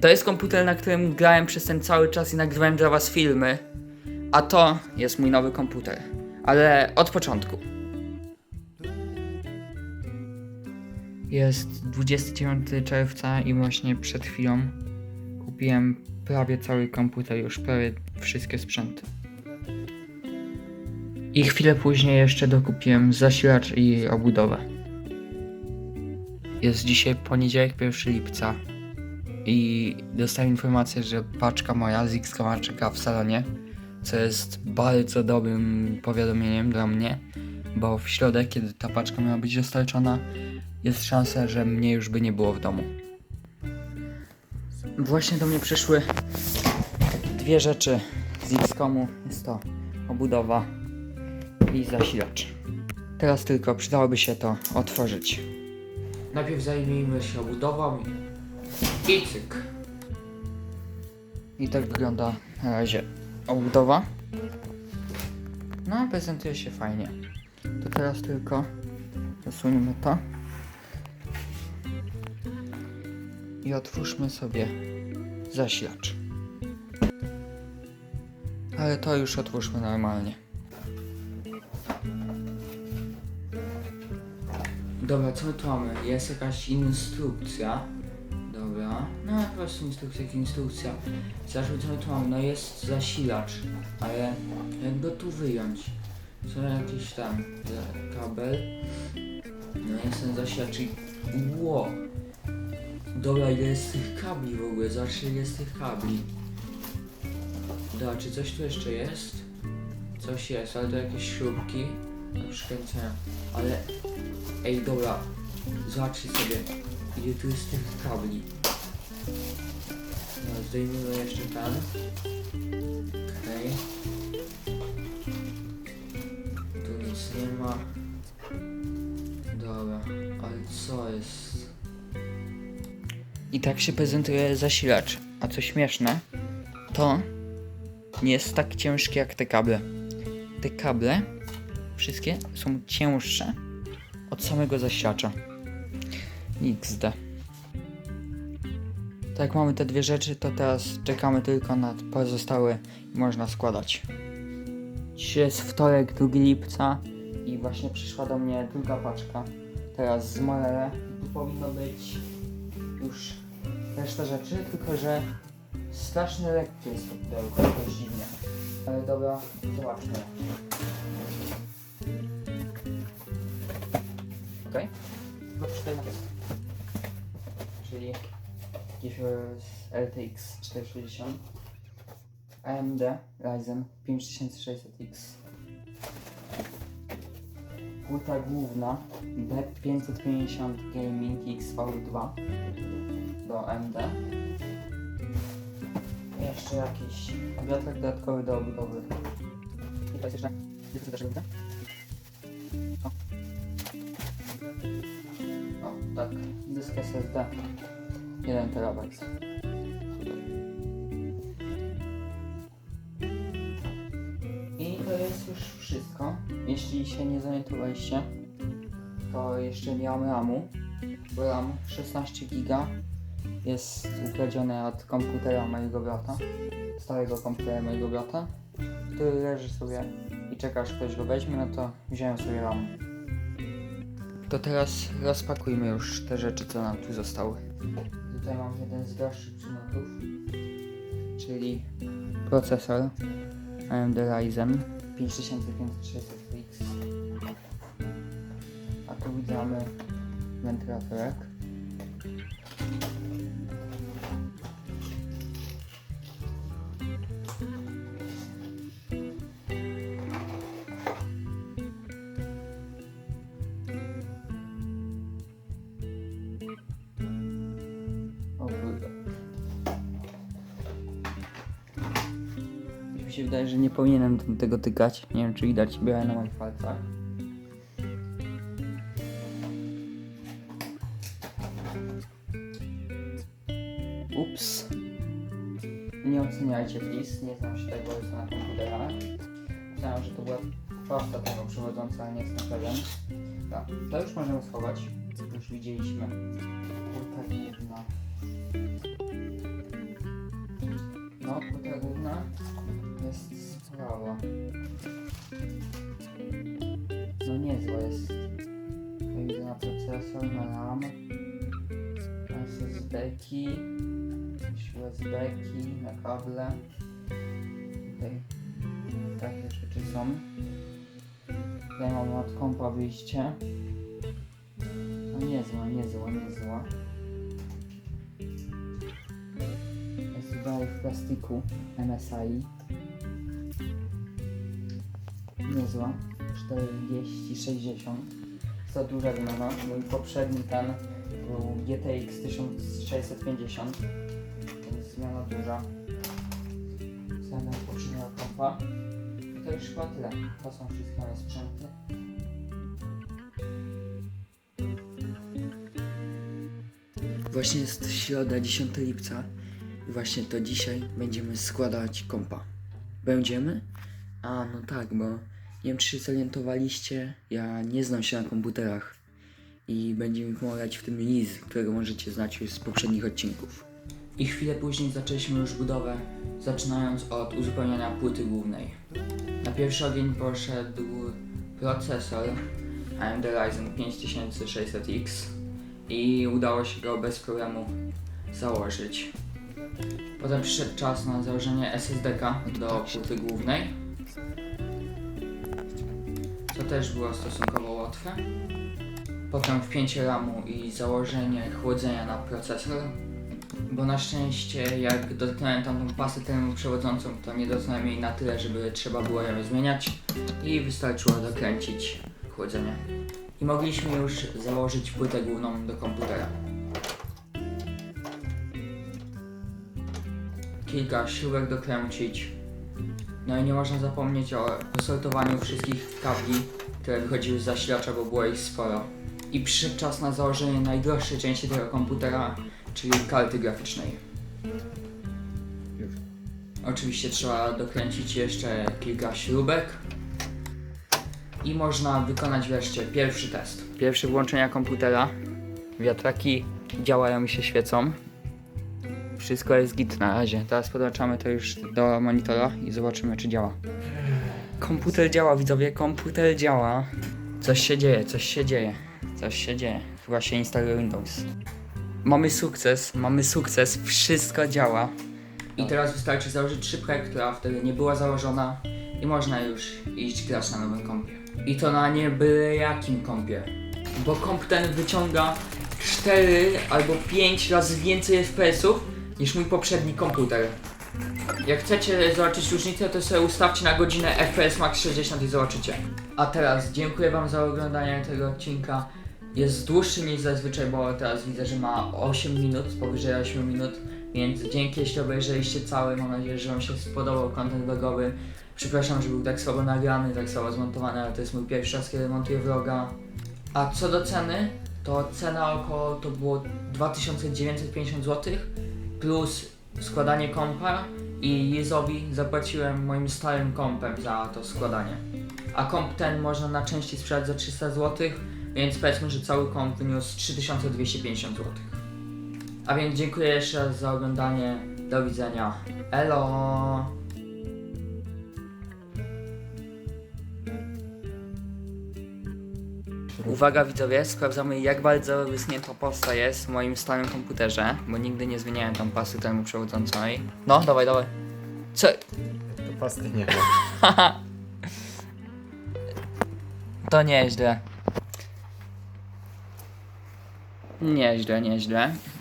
To jest komputer, na którym grałem przez ten cały czas i nagrywałem dla was filmy. A to jest mój nowy komputer. Ale od początku. Jest 29 czerwca i właśnie przed chwilą kupiłem prawie cały komputer, już prawie wszystkie sprzęty. I chwilę później jeszcze dokupiłem zasilacz i obudowę. Jest dzisiaj poniedziałek 1 lipca i dostałem informację, że paczka moja z X czeka w salonie, co jest bardzo dobrym powiadomieniem dla mnie, bo w środę, kiedy ta paczka miała być dostarczona, jest szansa, że mnie już by nie było w domu. Właśnie do mnie przyszły dwie rzeczy z X-Komu. Jest to obudowa i zasilacz. Teraz tylko przydałoby się to otworzyć. Najpierw zajmijmy się obudową i cyk. I tak wygląda na razie obudowa. No, prezentuje się fajnie. To teraz tylko zasuniemy to. I otwórzmy sobie zasilacz. Ale to już otwórzmy normalnie. Dobra, co my tu mamy? Jest jakaś instrukcja. No po prostu instrukcja jak instrukcja. Zobaczmy co my tu mamy. No jest zasilacz, ale jak go tu wyjąć? Są jakieś tam e, kabel. No jest ten zasilacz i... Ło! Dobra, ile jest tych kabli w ogóle? Zobaczcie ile jest tych kabli. Dobra, czy coś tu jeszcze jest? Coś jest, ale to jakieś śrubki do przykręcenia. Ale Ej, dobra, zobaczcie sobie, ile tu jest tych kabli. No, jeszcze ten. Okej. Tu nic nie ma. Dobra, ale co jest? I tak się prezentuje zasilacz. A co śmieszne, to nie jest tak ciężkie jak te kable. Te kable wszystkie są cięższe od samego zasilacza. XD. Tak jak mamy te dwie rzeczy, to teraz czekamy tylko na pozostałe i można składać. Dzisiaj jest wtorek, 2 lipca i właśnie przyszła do mnie druga paczka. Teraz z Morele. Powinno być już reszta rzeczy, tylko że strasznie lekkie jest to pudełko, jakoś dziwnie. Ale dobra, zobaczmy. Okej? No przeczytaj na test. Czyli GeForce RTX 460 AMD Ryzen 5600X Płyta główna B550 Gaming XV2 do AMD Jeszcze jakiś wiatrak dodatkowy do obudowy. I to jest jeszcze też widzę O, tak, dysk SSD 1 TB. I to jest już wszystko. Jeśli się nie zorientowaliście, to jeszcze nie mam RAMu, bo RAM 16 GB jest ukradzione od komputera mojego brata, starego komputera mojego brata, który leży sobie i czeka aż ktoś go weźmie, no to wziąłem sobie RAM. To teraz rozpakujmy już te rzeczy, co nam tu zostały. Tutaj mam jeden z droższych przedmiotów, czyli procesor AMD Ryzen 5500X. A tu widzimy wentylatorek. się wydaje, że nie powinienem tego tykać. Nie wiem, czy widać białe na moich palcach. Ups. Nie oceniajcie, please. Nie znam się tego, jestem na komputerach. Myślałem, że to była pasta tego przewodząca, ale nie jestem pewien. Tak, to już możemy schować. Już widzieliśmy. Kurta jedna. No, kurta główna jest sprawa. No niezła jest. Idę na procesor, na RAM, SSD-ki, USB-ki, na kable. Tutaj takie rzeczy są. Tutaj mam od kompa wyjście. No niezła, niezła, niezła. Jest tutaj w plastiku MSI. Niezła. 4060. Za duża wymiana. Mój poprzedni ten był GTX 1650. Więc zmiana duża. Zmiana poprzedniego kompa. I to już chyba tyle. To są wszystkie moje sprzęty. Właśnie jest środa 10 lipca i właśnie to dzisiaj będziemy składać kompa. Będziemy? A, no tak, bo nie wiem czy się zorientowaliście, ja nie znam się na komputerach i będzie mi pomagać w tym Liz, którego możecie znać już z poprzednich odcinków. I chwilę później zaczęliśmy już budowę, zaczynając od uzupełniania płyty głównej. Na pierwszy ogień poszedł procesor AMD Ryzen 5600X i udało się go bez problemu założyć. Potem przyszedł czas na założenie SSD-ka do płyty głównej, też było stosunkowo łatwe. Potem wpięcie ramu i założenie chłodzenia na procesor, bo na szczęście jak dotknąłem tam tą pasę termoprzewodzącą, to nie dotknąłem jej na tyle, żeby trzeba było ją zmieniać i wystarczyło dokręcić chłodzenie. I mogliśmy już założyć płytę główną do komputera. Kilka śrubek dokręcić. No i nie można zapomnieć o posortowaniu wszystkich kabli, które wychodziły z zasilacza, bo było ich sporo. I przyszedł czas na założenie najdroższej części tego komputera, czyli karty graficznej. Oczywiście trzeba dokręcić jeszcze kilka śrubek. I można wykonać wreszcie pierwszy test. Pierwsze włączenia komputera. Wiatraki działają i się świecą. Wszystko jest git na razie. Teraz podłączamy to już do monitora i zobaczymy czy działa. Komputer działa widzowie, komputer działa. Coś się dzieje, coś się dzieje. Coś się dzieje. Chyba się instaluje Windows. Mamy sukces, mamy sukces, wszystko działa. I teraz wystarczy założyć szybkę, która wtedy nie była założona i można już iść grać na nowym kompie. I to na nie byle jakim kompie. Bo komp ten wyciąga 4 albo 5 razy więcej FPS-ów niż mój poprzedni komputer. Jak chcecie zobaczyć różnicę, to sobie ustawcie na godzinę FPS Max 60 i zobaczycie. A teraz dziękuję Wam za oglądanie tego odcinka. Jest dłuższy niż zazwyczaj, bo teraz widzę, że ma 8 minut, powyżej 8 minut. Więc dzięki, jeśli obejrzeliście cały. Mam nadzieję, że Wam się spodobał content vlogowy. Przepraszam, że był tak słabo nagrany, tak słabo zmontowany, ale to jest mój pierwszy raz, kiedy montuję vloga. A co do ceny, to cena około to było 2950 zł plus składanie kompa i Jezowi zapłaciłem moim starym kompem za to składanie. A komp ten można na części sprzedać za 300 zł, więc powiedzmy, że cały komp wyniósł 3250 zł. A więc dziękuję jeszcze raz za oglądanie. Do widzenia. Elo! Uwaga widzowie, sprawdzamy jak bardzo wysunięta posta jest w moim starym komputerze, bo nigdy nie zmieniałem tam pasy termoprzewodzącej. No, dawaj, dawaj. Co? To pasty nie ma. To nieźle. Nieźle, nieźle.